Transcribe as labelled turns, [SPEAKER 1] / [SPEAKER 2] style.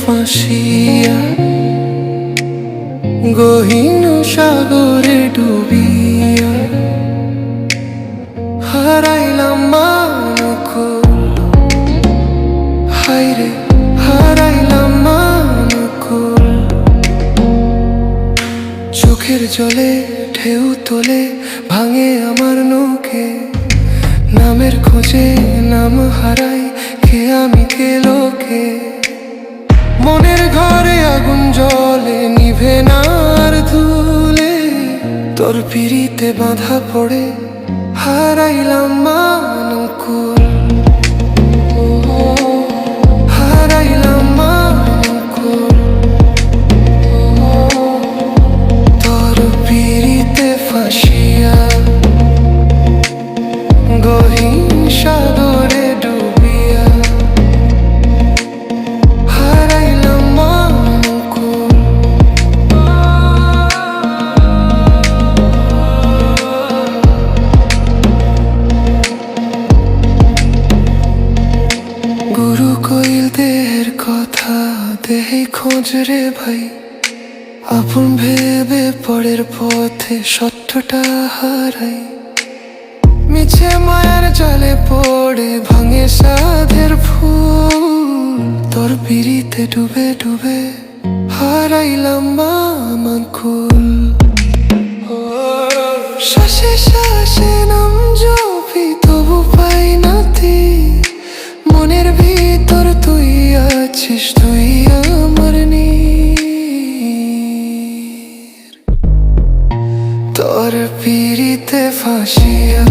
[SPEAKER 1] ফাঁসিয়া গহীন সাগরে ডুবিয়া হারাইলাম মানকুল হাইরে হারাইলাম চোখের জলে ঢেউ তোলে ভাঙে আমার নৌকে নামের খোঁজে নাম হারাই কে আমি কে লোকে মনের ঘরে আগুন জলে নিভে নার ধুলে, তোর পিড়িতে বাঁধা পড়ে, হারাইলাম মানকুল দেহের কথা দেহে খোঁজ রে ভাই। আপন ভেবে পরের পথে সত্যটা হারাই। মিছে মায়ার জলে পড়ে ভাঙে সাধের ফুল। তোর পিড়িতে ডুবে ডুবে হারাইলাম মামাকুল শ্বাসে শ্বাসে তোর পিড়িতে ফাঁসিয়া